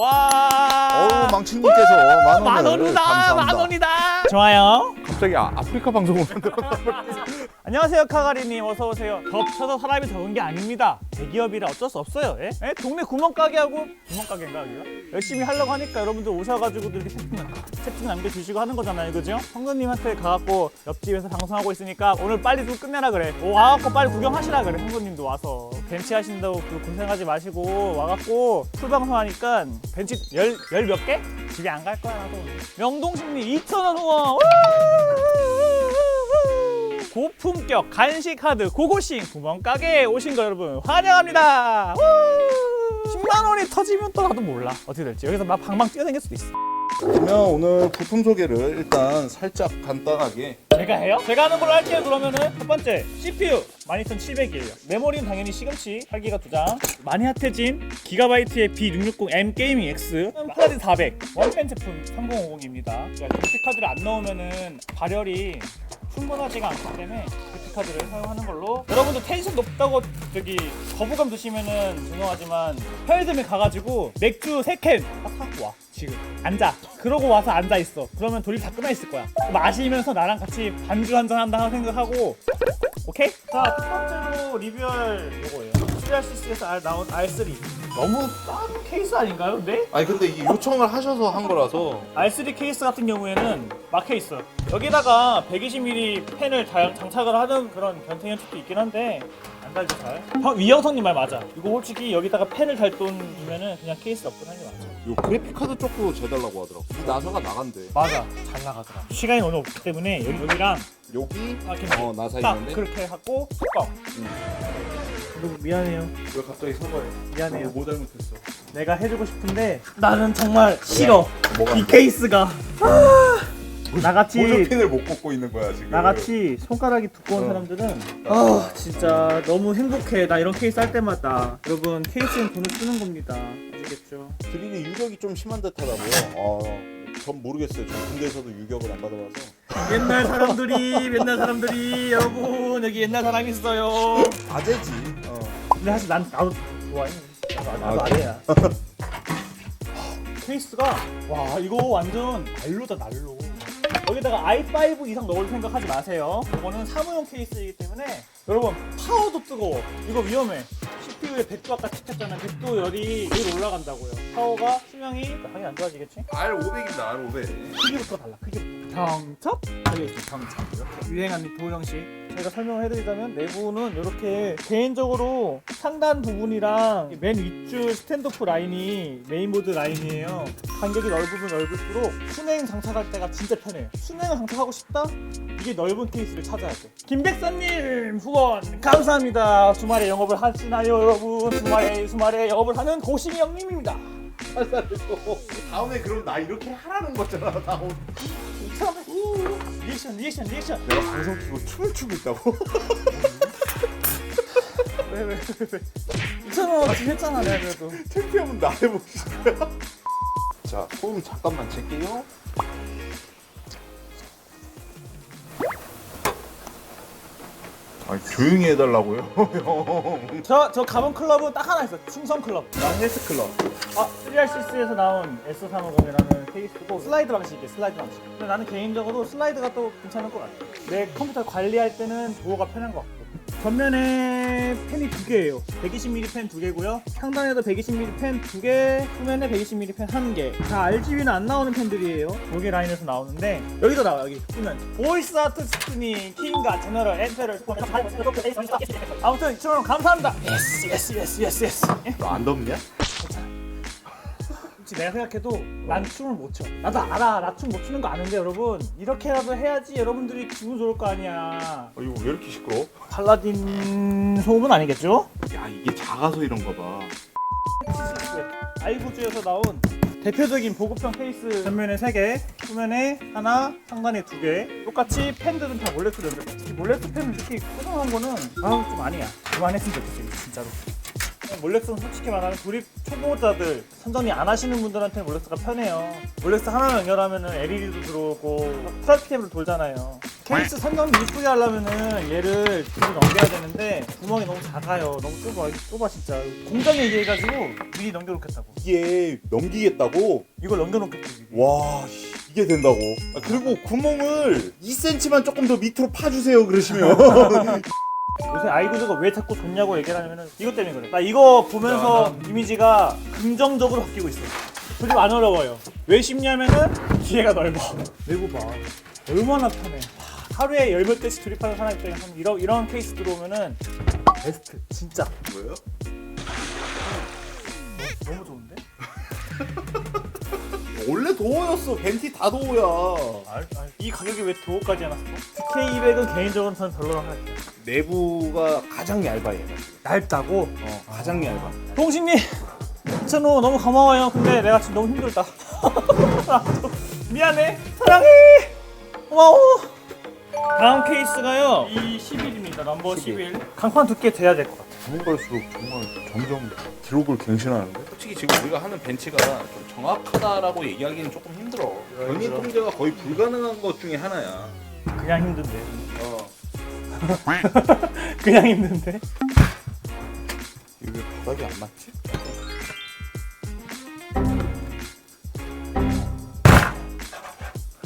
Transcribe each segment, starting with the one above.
와. 어우 망치님께서 만 원을 만 원이다. 감사합니다. 만 원이다. 좋아요. 갑자기 아, 아프리카 방송을 만들어. 안녕하세요 카가리님 어서 오세요. 겹쳐서 사람이 적은 게 아닙니다. 대기업이라 어쩔 수 없어요. 예? 예? 동네 구멍가게하고 구멍가게인가 여기가? 열심히 하려고 하니까 여러분들 오셔가지고 이렇게 채팅, 채팅 남겨주시고 하는 거잖아요, 그죠? 성근님한테 가갖고 옆집에서 방송하고 있으니까 오늘 빨리 좀 끝내라 그래. 오, 와갖고 빨리 구경하시라 그래. 성근님도 와서 벤치 하신다고 그 고생하지 마시고 와갖고 풀 방송하니까 벤치 열열몇 개? 집에 안 갈 거야 나도. 명동식리 2,000원 후원. 고품격 간식 카드 고고싱 구멍가게에 오신 거 여러분 환영합니다. 우! 10만 원이 터지면 또 나도 몰라. 어떻게 될지. 여기서 막 방방 뛰어다닐 수도 있어. 그러면 오늘 부품 소개를 일단 살짝 간단하게. 제가 해요? 제가 하는 걸로 할게요. 그러면은 첫 번째 CPU 12700이에요. 메모리는 당연히 시금치 8기가 2장. 많이 핫해진 기가바이트의 B660M 게이밍 X. 플라디 400 원펜 제품 3050입니다. 그래픽카드를 안 넣으면은 발열이 충분하지가 않기 때문에 그래픽카드를 사용하는 걸로. 여러분들 텐션 높다고 저기 거부감 드시면은 죄송하지만 편의점에 가가지고 맥주 3캔 딱 사갖고 와 지금. 앉아. 그러고 와서 앉아 있어. 그러면 돌이 다 끝나 있을 거야. 마시면서 나랑 같이 반주 한잔 한다 생각하고. 오케이? 자첫 번째로 리뷰할 요거예요. CRCC에서 R 나온 R3 너무 싼 케이스 아닌가요 근데? 아니 근데 이 요청을 하셔서 한 거라서 R3 케이스 같은 경우에는 막혀 있어요. 여기다가 120mm 펜을 다- 장착을 하는 그런 변태 연출도 있긴 한데 안 달죠 잘. 형 위영성님 말 맞아. 이거 솔직히 여기다가 펜을 달 돈이면은 그냥 케이스 없고 하는 게 맞아. 요 그래픽 카드 쪽도 재달라고 하더라고. 이 나사가 나간대. 맞아. 잘 나가더라. 시간이 너무 없기 때문에 여기 여기랑 여기 이렇게 어 나사 딱 있는데 그렇게 하고 뚜껑. 너무 미안해요. 왜 갑자기 서버해? 미안해요. 뭐 잘못했어? 내가 해주고 싶은데 나는 정말 싫어. 뭐가? 이 케이스가. 아, 나같이 보조핀을 못 꽂고 있는 거야 지금. 나같이 손가락이 두꺼운 어. 사람들은 아 진짜 너무 행복해 나 이런 케이스 할 때마다 여러분 케이스는 돈을 쓰는 겁니다 아시겠죠? 드릴이 유격이 좀 심한 듯 하다고요. 아, 전 모르겠어요. 전 군대에서도 유격을 안 받아봐서. 옛날 사람들이 옛날 사람들이 여러분 여기 옛날 사람 있어요 아재지. 어. 근데 사실 난 나도 좋아해. 나도, 나도 아, 아니야 케이스가 와 이거 완전 난로다 난로. 여기다가 i5 이상 넣을 생각하지 마세요. 이거는 사무용 케이스이기 때문에 여러분 파워도 뜨거워. 이거 위험해. CPU에 100도 아까 찍혔잖아. 100도 열이 위로 올라간다고요. 파워가 수명이 당연히 안 좋아지겠지? R500입니다. R500. 크기부터 달라 크기부터 경첩? 여기 있죠 경첩 이렇게 유행하는 도 형식 제가 설명을 해드리자면 내부는 이렇게 개인적으로 상단 부분이랑 맨 윗줄 스탠드오프 라인이 메인보드 라인이에요. 간격이 넓으면 넓을수록 순행 장착할 때가 진짜 편해요. 순행을 장착하고 싶다? 이게 넓은 케이스를 찾아야 돼. 김백선님 후원 감사합니다. 주말에 영업을 하시나요 여러분? 주말에 주말에 영업을 하는 고심이 형님입니다. 다음에 그럼 나 이렇게 하라는 거잖아. 다음. 리액션 리액션 리액션 내가 방송 키고 춤을 추고 있다고? 왜 왜 왜 왜? 2,000원어치 했잖아 내가 그래도 챔피언은 나 해보시고요. 자, 소음 잠깐만 잴게요. 아, 조용히 해달라고요, 형. 저, 저 가본 클럽은 딱 하나 있어. 충성 클럽. 나 헬스 클럽. 아 3RCS에서 나온 S350이라는 케이스고 슬라이드 방식이에요 슬라이드 방식. 근데 나는 개인적으로 슬라이드가 또 괜찮을 것 같아. 내 컴퓨터 관리할 때는 도어가 편한 것 같고 전면에 펜이 두 개예요 120mm 펜 두 개고요 상단에도 120mm 펜 두 개, 후면에 120mm 펜 한 개. 다 RGB는 안 나오는 펜들이에요. 여기 라인에서 나오는데 여기도 나와 여기 보면 보이스 아트 스크린, 킹가, 제너럴, 엔페럴, 아무튼 시청자 감사합니다. 예스 예스 예스 예스 예스. 예? 너안 덥냐? 솔직히 내가 생각해도 난 춤을 못 춰. 나도 알아. 나 춤 못 추는 거 아는데 여러분 이렇게라도 해야지 여러분들이 기분 좋을 거 아니야. 어, 이거 왜 이렇게 시끄러워? 팔라딘 소음은 아니겠죠? 야, 이게 작아서 이런가 봐. 아이구즈에서 나온 대표적인 보급형 케이스 전면에 3개, 후면에 하나, 상단에 2개 똑같이 펜들은 다 몰레스 렌드 특히 몰레스 펜은 특히 소중한 거는 아우 좀 아니야 그만했으면 좋겠어 진짜로 몰렉스는 솔직히 말하면 조립 초보자들 선정리 안 하시는 분들한테 몰렉스가 편해요 몰렉스 하나만 연결하면 LED도 들어오고 프라이트캠으로 돌잖아요 케이스 선정 이쁘게 하려면은 얘를 뒤로 넘겨야 되는데 구멍이 너무 작아요. 너무 좁아. 좁아 진짜. 공정에 얘기해가지고 미리 넘겨놓겠다고. 이게 넘기겠다고? 이걸 넘겨놓겠다고. 와 씨, 이게 된다고? 아, 그리고 구멍을 2cm만 조금 더 밑으로 파주세요 그러시면 요새 아이돌들가 왜 자꾸 좋냐고 얘기를 하냐면은 이것 때문에 그래. 나 이거 보면서 이미지가 긍정적으로 바뀌고 있어. 조립 안 어려워요. 왜 쉽냐면은 뒤에가 넓어. 내부 봐. 얼마나 편해. 하, 하루에 열몇 대씩 조립하는 사람 입장에서는 이런, 이런 케이스 들어오면은 베스트. 진짜. 뭐예요? 원래 도어였어. 벤티 다 도어야. 알, 알. 이 가격이 왜 도어까지 해놨어? TK200은 개인적으로 저는 별로라고 생각해요. 내부가 가장 얇아 얘가 얇다고? 어, 가장 얇아. 동신님! 진짜로 너무 고마워요. 근데 내가 지금 너무 힘들다. 미안해. 사랑해! 고마워! 다음 케이스가요. 이 11입니다. 넘버 11 강판 두께 돼야 될 것 같아 가면 갈수록 정말 점점 기록을 갱신하는데 솔직히 지금 우리가 하는 벤치가 좀 정확하다라고 얘기하기는 조금 힘들어. 변이 통제가 거의 불가능한 것 중에 하나야 그냥 힘든데 어. 그냥 힘든데 이게 바닥이 안 맞지?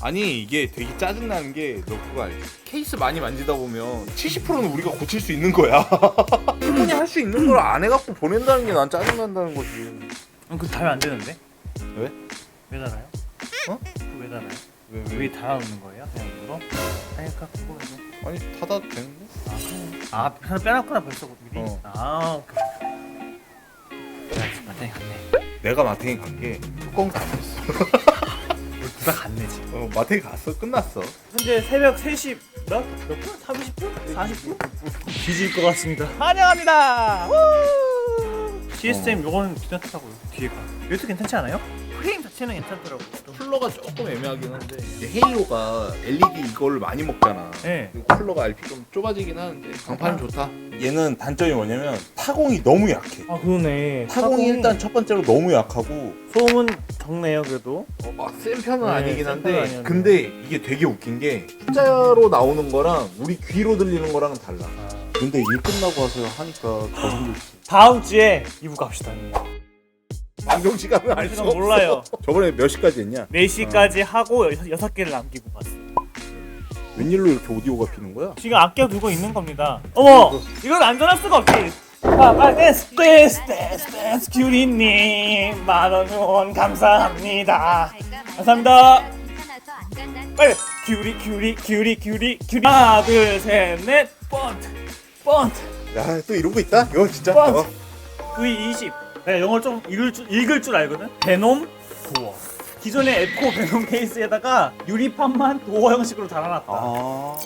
아니 이게 되게 짜증나는 게 너 그거 알지? 케이스 많이 만지다 보면 70%는 우리가 고칠 수 있는 거야. 충분히 할 수 있는 걸 안 해갖고 보낸다는 게 난 짜증난다는 거지. 어, 그거 달면 안 되는데 왜? 왜 달아요? 어? 그거 왜 달아요? 왜, 왜 달아놓는 거예요? 그냥 일부러? 하니까 궁금해서 아니 닫아도 되는데? 아 하나 빼놨구나 벌써 미리? 어. 아 오케이 야 마땅히 갔네 내가 마탱이 간 게 뚜껑 닫았어. 누가 갔네 지금 어, 마탱이 갔어. 끝났어. 현재 새벽 3시 몇? 몇 분? 30분? 40분? 뒤질 것 같습니다 환영합니다 GSM 요거는 괜찮더라고요 뒤에가 이것도 괜찮지 않아요? 자체는 괜찮더라고요 좀. 쿨러가 조금 애매하긴 한데 이제 헤이로가 LED 이걸 많이 먹잖아. 네. 그리고 쿨러가 RP 좀 좁아지긴 하는데 강판은 좋다. 얘는 단점이 뭐냐면 타공이 너무 약해 아 그러네 타공이 일단 첫 번째로 너무 약하고 소음은 적네요 그래도 어, 막센 편은 네, 아니긴 센 한데 편은 아니었네. 근데 이게 되게 웃긴 게 숫자로 나오는 거랑 우리 귀로 들리는 거랑은 달라 근데 일 끝나고 와서 하니까 더 힘들지 다음 주에 이부 갑시다 방송 시간은 알수 지금 없어 몰라요 저번에 몇 시까지 했냐? 4시까지 하고 6개를 남기고 봤어 웬일로 이렇게 오디오가 피는 거야? 지금 아껴 두고 있는 겁니다. 어머, 이걸 안전할 수가 없지. 아, 아, 댄스, 댄스, 댄스, 댄스, 규리님 만원 후원 감사합니다. 감사합니다. 빨리 규리, 규리, 규리, 규리, 규리. 하나, 둘, 셋, 넷, 번트, 번트. 야 또 이런 거 있다? 이거 진짜 뻔. 어. V20. 내가 영어를 좀 읽을 줄, 읽을 줄 알거든. 베놈 도어. 기존의 에코 베놈 케이스에다가 유리판만 도어 형식으로 달아놨다. 아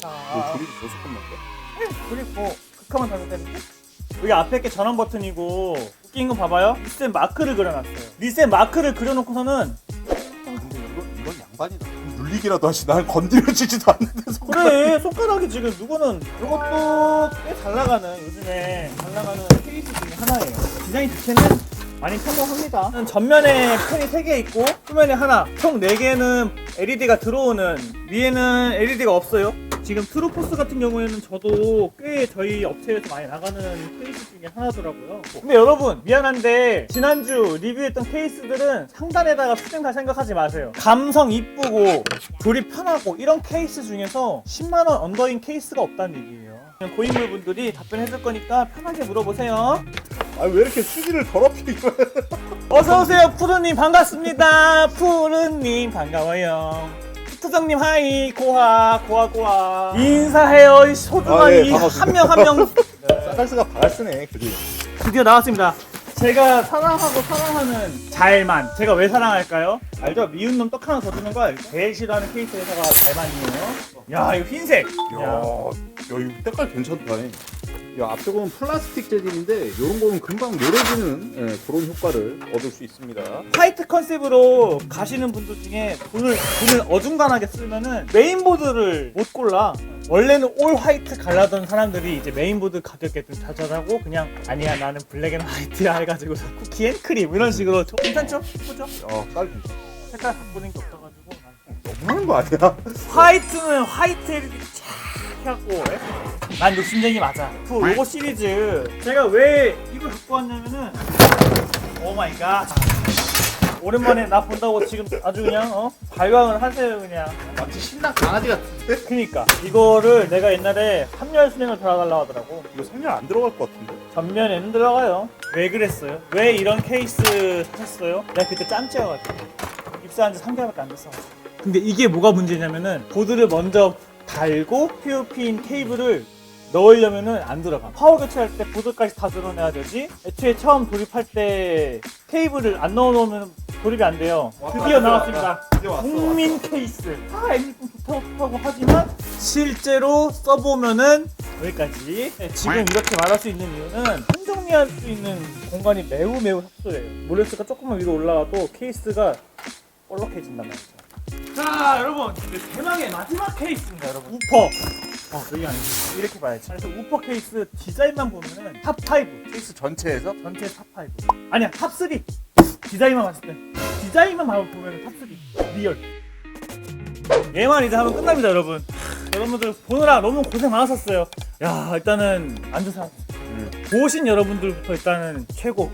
자, 너 조립이 벌써 끝났대? 그리고 극하면 닫아도 되는데? 여기 앞에 게 전원 버튼이고 웃긴 거 봐봐요 리셋 마크를 그려놨어요 리셋 마크를 그려놓고서는 근데 이건, 이건 양반이다 눌리기라도 하시 난 건드려지지도 않는데 손 그래 손가락이 지금 누구는 이것도 꽤 잘 나가는 요즘에 잘 나가는 케이스 중에 하나예요. 디자인 자체는 많이 평범합니다. 전면에 펜이 3개 있고 후면에 하나 총 4개는 LED가 들어오는 위에는 LED가 없어요 지금 트루포스 같은 경우에는 저도 꽤 저희 업체에서 많이 나가는 케이스 중에 하나더라고요. 근데 여러분 미안한데 지난주 리뷰했던 케이스들은 상단에다가 수정 다 생각하지 마세요. 감성 이쁘고 조립 편하고 이런 케이스 중에서 10만 원 언더인 케이스가 없다는 얘기예요. 그냥 고인물 분들이 답변해줄 거니까 편하게 물어보세요. 아 왜 이렇게 수지를 더럽히고 어서 오세요 푸르님. 반갑습니다. 푸르님 반가워요 투정님 하이 고하 고하 고하 인사해요 이 소중한 아, 예, 이 반갑습니다. 한명 한 명 사갈스가 바라쓰네 그지? 드디어 나왔습니다 제가 사랑하고 사랑하는 잘만 제가 왜 사랑할까요? 알죠? 미운 놈 떡 하나 더 주는 거 알죠? 제일 싫어하는 케이스 회사가 잘만이에요 야 이거 흰색 야, 야 이거 때깔 괜찮다 잉. 이 앞쪽은 플라스틱 재질인데 이런 거는 금방 노래지는 예, 그런 효과를 얻을 수 있습니다. 화이트 컨셉으로 가시는 분들 중에 돈을 돈을 어중간하게 쓰면은 메인보드를 못 골라. 원래는 올 화이트 갈라던 사람들이 이제 메인보드 가격에 좀 좌절하고 그냥 아니야 나는 블랙 앤 화이트야 해가지고 쿠키 앤 크림 이런 식으로 좀 괜찮죠? 예쁘죠? 어, 깔. 색깔 바꾸는 게 없어가지고 너무하는 거 아니야? 화이트는 화이트 쫙 해갖고. 예? 난 욕심쟁이 맞아. 그 로고 시리즈. 제가 왜 이걸 갖고 왔냐면은 오 마이 갓. 오랜만에 나 본다고 지금 아주 그냥 어? 발광을 하세요 그냥. 마치 신랑 강아지 같은데? 그니까. 이거를 내가 옛날에 3열 순행을 달아달라고 하더라고. 이거 성냥 안 들어갈 것 같은데? 전면에는 들어가요. 왜 그랬어요? 왜 이런 케이스 샀어요? 내가 그때 짬째여가지고. 입사한 지 3개월밖에 안 됐어 근데 이게 뭐가 문제냐면은 보드를 먼저 달고 POP인 케이블을 넣으려면은 안 들어가. 파워 교체할 때 보드까지 다 드러내야 되지. 애초에 처음 조립할 때 케이블을 안 넣어놓으면 조립이 안 돼요. 드디어 나왔습니다. 드디어 왔어, 국민 케이스. 다 애니폰 좋다고 좋다고 하지만 실제로 써보면은 여기까지. 네, 지금 이렇게 말할 수 있는 이유는 한정리할 수 있는 공간이 매우 매우 협소해요. 몰레스가 조금만 위로 올라가도 케이스가 볼록해진단 말이죠 자 여러분 이제 대망의 마지막 케이스입니다 여러분. 우퍼. 어 여기 아니지 이렇게 봐야지. 그래서 우퍼 케이스 디자인만 보면은 탑5 케이스 전체에서? 전체 탑5 아니야 탑3 디자인만 봤을 때. 디자인만 보면 탑3 리얼. 얘만 이제 하면 끝납니다 여러분. 여러분들 보느라 너무 고생 많으셨어요. 야 일단은 안주상 음. 보신 여러분들부터 일단은 최고.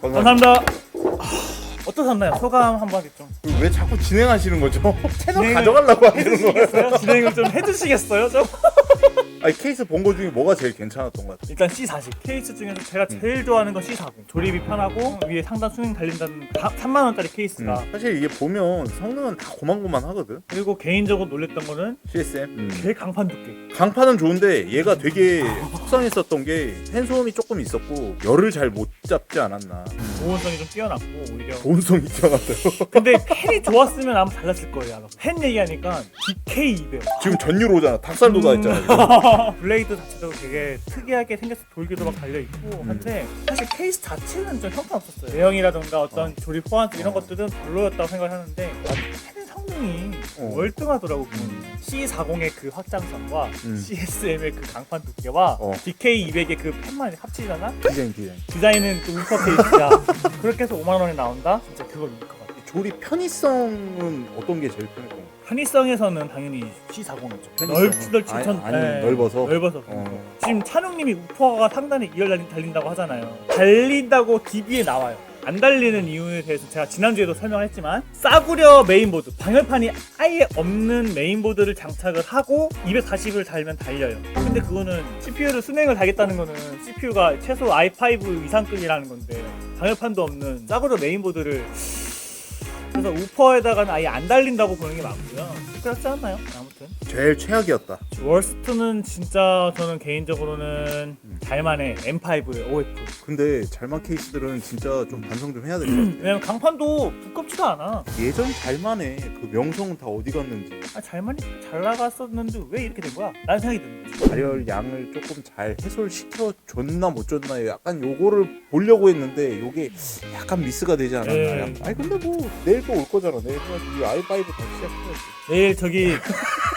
건강. 감사합니다. 아, 어떠셨나요? 소감 한마디 좀왜 자꾸 진행하시는 거죠? 채널 진행을 가져가려고 하는 거예요? 해주시겠어요? 진행을 좀 해주시겠어요? 좀? 아니 케이스 본 거 중에 뭐가 제일 괜찮았던 것 같아? 일단 C40 케이스 중에서 제가 제일 좋아하는 건 C40 조립이 편하고 위에 상단 수능 달린다는 3만 원짜리 케이스가 음. 사실 이게 보면 성능은 다 고만고만 하거든? 그리고 개인적으로 놀랬던 거는 CSM 제 강판 두께. 강판은 좋은데 얘가 되게 속상했었던 게 팬소음이 조금 있었고 열을 잘 못 잡지 않았나. 보온성이 좀 뛰어났고 오히려. 보온성이 뛰어났어요. 근데 펜이 좋았으면 아마 달랐을 거예요 아마. 펜 얘기하니까 DK200 지금 전율 오잖아. 닭살 돋아있잖아 이거. 블레이드 자체도 되게 특이하게 생겨서 돌기도 막 달려있고 한데 사실 케이스 자체는 좀 형편없었어요 내형이라던가 어떤 조립 호환성 이런 것들은 별로였다고 생각하는데 펜 성능이 어. 월등하더라고 C40의 그 확장성과 음. CSM의 그 강판 두께와 어. DK200의 그 펜만 합치잖아? 디자인 디자인 디자인은 또 우퍼 케이스야 그렇게 해서 5만 원에 나온다? 진짜 그거 믿을 것 같아 조립 편의성은 어떤 게 제일 편했던 거 편의성에서는 당연히 C40이죠 편의성은? 넓지 넓지 아니, 천 아니, 넓어서? 넓어서 어. 지금 찬웅님이 우퍼가 상단에 2열 달린, 달린다고 하잖아요 달린다고 DB에 나와요 안 달리는 이유에 대해서 제가 지난주에도 설명을 했지만 싸구려 메인보드 방열판이 아예 없는 메인보드를 장착을 하고 240을 달면 달려요 근데 그거는 CPU를 순행을 달겠다는 거는 CPU가 최소 i5 이상급이라는 건데 방열판도 없는 싸구려 메인보드를 그래서 우퍼에다가는 아예 안 달린다고 보는 게 맞고요 그렇지 않나요? 아무튼 제일 최악이었다. 월스트는 진짜 저는 개인적으로는 달만의 M5의 OF 근데 잘만 케이스들은 진짜 좀 반성 좀 해야 될 것 같아 왜냐면 강판도 두껍지도 않아. 예전 잘만의 그 명성은 다 어디 갔는지. 아, 잘만이 잘 나갔었는데 왜 이렇게 된 거야? 라는 생각이 드는 거지. 발열 양을 조금 잘 해소시켜 줬나 못 줬나 약간 요거를 보려고 했는데 요게 약간 미스가 되지 않았나 네. 약간. 아니 근데 뭐 내일 또 올 거잖아. 내일 이 i5 다시 시작해야지. 내일 저기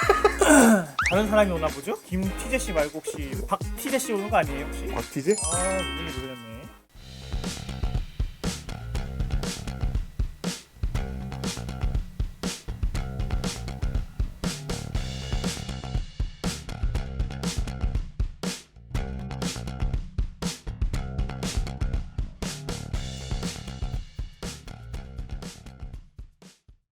다른 사람이 오나 보죠? 김티제 씨 말고 혹시 박티제 씨 오는 거 아니에요 혹시? 박티제? 아 누군지 모르겠네